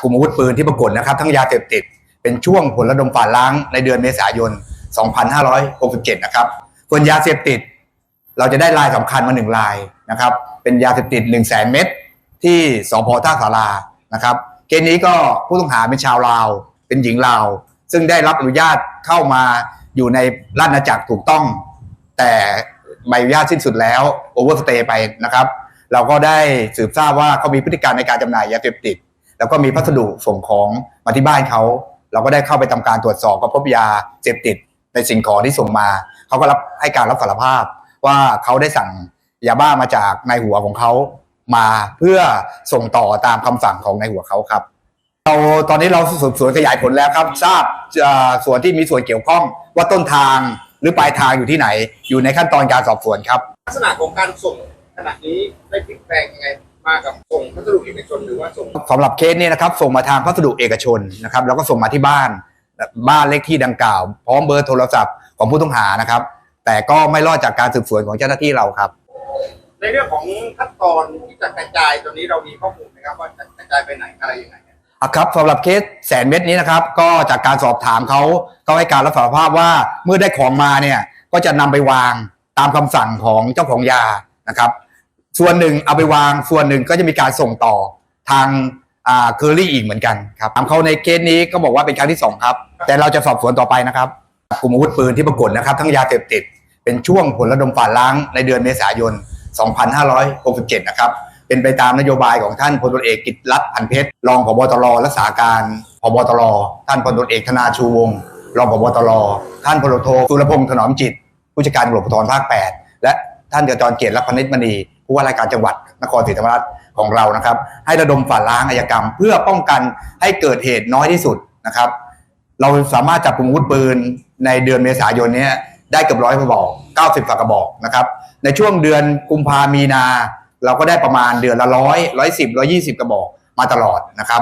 กลุ่มอาวุธปืนที่ปรากฏนะครับ ทั้งยาเสพติด เป็นช่วงผลระดมฝ่าล้างในเดือนเมษายน 2567 นะครับ ส่วนยาเสพติด เราจะได้ลายสำคัญมาหนึ่งลายนะครับ เป็นยาเสพติด1 0 0 0 0แสนเม็ดที่สพท่าสารานะครับเกณฑ์นี้ก็ผู้ต้องหาเป็นชาวลาว เป็นหญิงลาว ซึ่งได้รับอนุญาตเข้ามาอยู่ในราชอาณาจักรถูกต้อง แต่ใบอนุญาตสิ้นสุดแล้วโอเวอร์สเตย์ไปนะครับ เราก็ได้สืบทราบว่าเขามีพฤติการในการจำหน่ายยาเสพติด แล้วก็มีพัสดุส่งของมาที่บ้านเขา เราก็ได้เข้าไปทำการตรวจสอบก็พบยาเสพติดในสิ่งของที่ส่งมาเขาก็รับให้การรับสารภาพ ว่าเขาได้สั่งยาบ้ามาจากนายหัวของเขามาเพื่อส่งต่อตามคำสั่งของนายหัวเขาครับเราตอนนี้เราสืบสวนขยายผลแล้วครับ ทราบส่วนที่มีส่วนเกี่ยวข้องว่าต้นทางหรือปลายทางอยู่ที่ไหน อยู่ในขั้นตอนการสอบสวนครับ ลักษณะของการส่งขณะนี้ได้พลิกแปลงยังไง มากกับส่งพัสดุเอกชนหรือว่าส่งสำหรับเคสนี้นะครับส่งมาทางพัสดุเอกชนนะครับแล้วก็ส่งมาที่บ้าน บ้านเลขที่ดังกล่าว พร้อมเบอร์โทรศัพท์ของผู้ต้องหานะครับ แต่ก็ไม่รอดจากการสืบสวนของเจ้าหน้าที่เราครับ ในเรื่องของขั้นตอนที่จะกระจายตอนนี้เรามีข้อมูลนะครับว่าจะกระจายไปไหนอะไรยังไงอะครับสำหรับเคสแสนเม็ดนี้นะครับ ก็จากการสอบถามเขาเขาให้การรับสารภาพว่าเมื่อได้ของมาเนี่ยก็จะนำไปวางตามคำสั่งของเจ้าของยานะครับ ส่วนหนึ่งเอาไปวาง ส่วนหนึ่งก็จะมีการส่งต่อทางอ่าเคอรี่อีกเหมือนกันครับถามเขาในเคสนี้ก็บอกว่าเป็นครั้งที่สองครับ แต่เราจะสอบสวนต่อไปนะครับ กลุ่มอาวุธปืนที่ปรากฏนะครับ ทั้งยาเสพติด เป็นช่วงผลระดมฝ่าล้างในเดือนเมษายน 2567 นะครับ เป็นไปตามนโยบายของท่านพลตรเอกกิตติรัตน์พันเพชร รองผบตรรักษาการผบตรท่านพลตรเอกธนาชูวงศ์รองผบตรท่านพลโทสุรพงษ์ถนอมจิต ผู้จัดการตำรวจภูธรภาค 8 และ ท่านจจรเกียรติรัพนิชมณีผู้ว่าราชการจังหวัดนครศรีธรรมราชของเรานะครับ ให้ระดมฝ่าล้างอาชญากรรม เพื่อป้องกันให้เกิดเหตุน้อยที่สุดนะครับ เราสามารถจับกลุ่มอาวุธปืนในเดือนเมษายนนี้ได้เกือบร้อยกระบอก90กระบอกนะครับ ในช่วงเดือนกุมภามีนา เราก็ได้ประมาณเดือนละร้อยร้อยสิบร้อยี่สิบกระบอกมาตลอดนะครับ